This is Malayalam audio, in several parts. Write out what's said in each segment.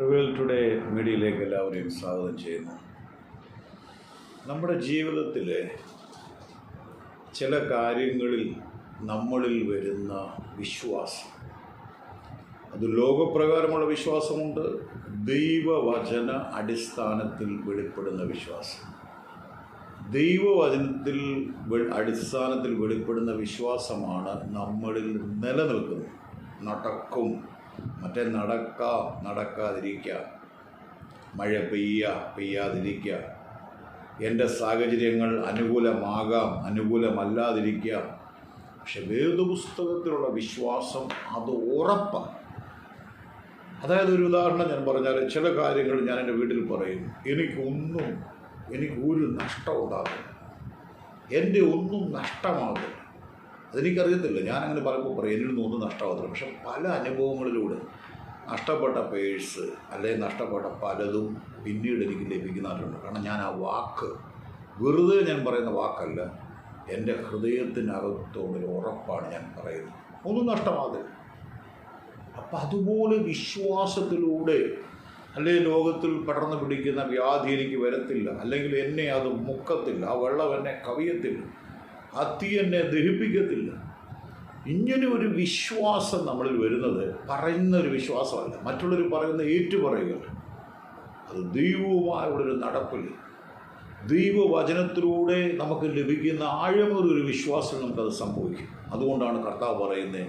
റിവൽ ടുഡേ മീഡിയയിലേക്ക് എല്ലാവരെയും സ്വാഗതം ചെയ്യുന്നു. നമ്മുടെ ജീവിതത്തിൽ ചില കാര്യങ്ങളിൽ നമ്മളിൽ വരുന്ന വിശ്വാസം. അത് ലോകപ്രകാരമുള്ള വിശ്വാസമുണ്ട് ദൈവവചന അടിസ്ഥാനത്തിൽ വെളിപ്പെടുന്ന വിശ്വാസം. ദൈവവചനത്തിൽ അടിസ്ഥാനത്തിൽ വെളിപ്പെടുന്ന വിശ്വാസമാണ് നമ്മളിൽ നിലനിൽക്കുന്നത്. നടക്കും. മറ്റേ നടക്കാം നടക്കാതിരിക്കാം. മഴ പെയ്യ പെയ്യാതിരിക്കുക എന്റെ സാഹചര്യങ്ങൾ അനുകൂലമാകാം അനുകൂലമല്ലാതിരിക്കാം. പക്ഷെ വേദപുസ്തകത്തിലുള്ള വിശ്വാസം അത് ഉറപ്പാണ്. അതായത് ഒരു ഉദാഹരണം ഞാൻ പറഞ്ഞാൽ ചില കാര്യങ്ങൾ ഞാൻ എന്റെ വീട്ടിൽ പറയും. എനിക്കൊന്നും എനിക്ക് ഒരു നഷ്ടം ഉണ്ടാകും എന്റെ ഒന്നും നഷ്ടമാകില്ല അതെനിക്കറിയത്തില്ല. ഞാനങ്ങനെ പലപ്പോൾ പറയും എന്നിൽ നിന്നൊന്നും നഷ്ടമാകത്തില്ല പക്ഷെ പല അനുഭവങ്ങളിലൂടെ നഷ്ടപ്പെട്ട പേഴ്സ് അല്ലെങ്കിൽ നഷ്ടപ്പെട്ട പലതും പിന്നീട് എനിക്ക് ലഭിക്കുന്നതായിട്ടുണ്ട്. കാരണം ഞാൻ ആ വാക്ക് വെറുതെ ഞാൻ പറയുന്ന വാക്കല്ല എന്റെ ഹൃദയത്തിനകത്തോടൊരു ഉറപ്പാണ് ഞാൻ പറയുന്നത്. ഒന്നും നഷ്ടമാകില്ല അപ്പം അതുപോലെ വിശ്വാസത്തിലൂടെ അല്ലെങ്കിൽ ലോകത്തിൽ പടർന്നു പിടിക്കുന്ന വ്യാധി എനിക്ക് വരത്തില്ല അല്ലെങ്കിൽ എന്നെ അത് മുക്കത്തില്ല ആ വെള്ളം എന്നെ കവിയത്തില്ല. ആ എന്നെ ദഹിപ്പിക്കത്തില്ല. ഇങ്ങനെ ഒരു വിശ്വാസം നമ്മളിൽ വരുന്നത് പറയുന്ന ഒരു വിശ്വാസമല്ല. മറ്റുള്ളവർ പറയുന്ന ഏറ്റുപറയുക അത് ദൈവവുമായുള്ള ഒരു നടപ്പിൽ ദൈവവചനത്തിലൂടെ നമുക്ക് ലഭിക്കുന്ന ആഴമൊരു വിശ്വാസം നമുക്കത് സംഭവിക്കും. അതുകൊണ്ടാണ് കർത്താവ് പറയുന്നത്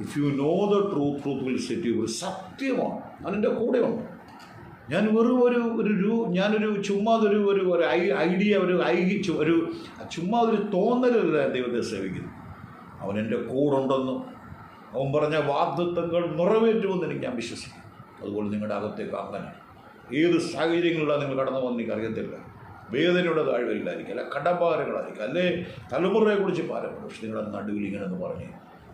if you know the truth truth will set you സത്യമാണ്. അതിന്റെ കൂടെയുണ്ട്. ഞാൻ വെറും ഒരു ഒരു രൂ ഞാനൊരു ചുമ്മാ ഒരു ഒരു ഐ ഐഡിയ ഒരു ഐ ഒരു ചുമ്മാ ഒരു തോന്നലല്ല ദൈവത്തെ സേവിക്കുന്നു. അവൻ എന്റെ കൂടുണ്ടെന്നും അവൻ പറഞ്ഞ വാഗ്ദത്വങ്ങൾ നിറവേറ്റുമെന്ന് എനിക്ക് ഞാൻ വിശ്വസിക്കും അതുപോലെ നിങ്ങളുടെ അകത്തേക്ക് അങ്ങനെ. ഏത് സാഹചര്യങ്ങളിലാണ് നിങ്ങൾ കടന്നു പോകുന്നത് എനിക്കറിയത്തില്ല. വേദനയുടെ താഴ്വരില്ലായിരിക്കും അല്ല കടഭാരങ്ങളായിരിക്കും അല്ലേ തലമുറയെക്കുറിച്ച് ഭാരമുണ്ട്. പക്ഷെ നിങ്ങളുടെ നടുവിൽ ഇങ്ങനെ എന്ന് പറഞ്ഞ്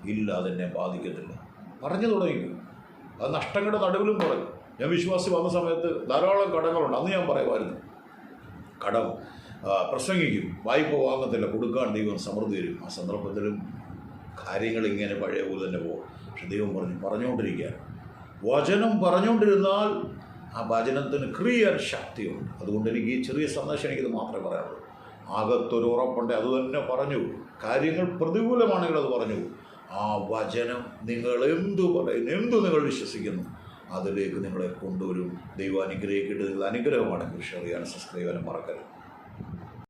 ഇല്ല അതെന്നെ ബാധിക്കത്തില്ല. പറഞ്ഞു തുടങ്ങിക്കും. അത് നഷ്ടങ്ങളുടെ നടുവിലും പറഞ്ഞു. ഞാൻ വിശ്വാസി വന്ന സമയത്ത് ധാരാളം കടങ്ങളുണ്ട്. അന്ന് ഞാൻ പറയുമായിരുന്നു. കടം പ്രസംഗിക്കും. വായ്പ വാങ്ങത്തില്ല കൊടുക്കാൻ ദൈവം സമൃദ്ധി തരും. ആ സന്ദർഭത്തിലും കാര്യങ്ങൾ ഇങ്ങനെ പഴയ പോലെ തന്നെ പോകും. പക്ഷെ ദൈവം പറഞ്ഞു പറഞ്ഞുകൊണ്ടിരിക്കുക വചനം പറഞ്ഞുകൊണ്ടിരുന്നാൽ ആ വചനത്തിന് ക്രിയർ ശക്തിയുണ്ട്. അതുകൊണ്ട് എനിക്ക് ഈ ചെറിയ സന്ദേശം എനിക്കിത് മാത്രമേ പറയാനുള്ളൂ. ആകത്തൊരു ഉറപ്പുണ്ട്. അത് തന്നെ പറഞ്ഞു. കാര്യങ്ങൾ പ്രതികൂലമാണെങ്കിൽ അത് പറഞ്ഞു. ആ വചനം നിങ്ങൾ എന്തു പറയുന്നു? എന്തു നിങ്ങൾ വിശ്വസിക്കുന്നു? അതിലേക്ക് നിങ്ങളെ കൊണ്ടുവരും. ദൈവം അനുഗ്രഹിക്കേണ്ടത് അനുഗ്രഹമാണ് കൃഷി ചെയ്യാൻ സബ്സ്ക്രൈബ് ചെയ്യാനും മറക്കരുത്.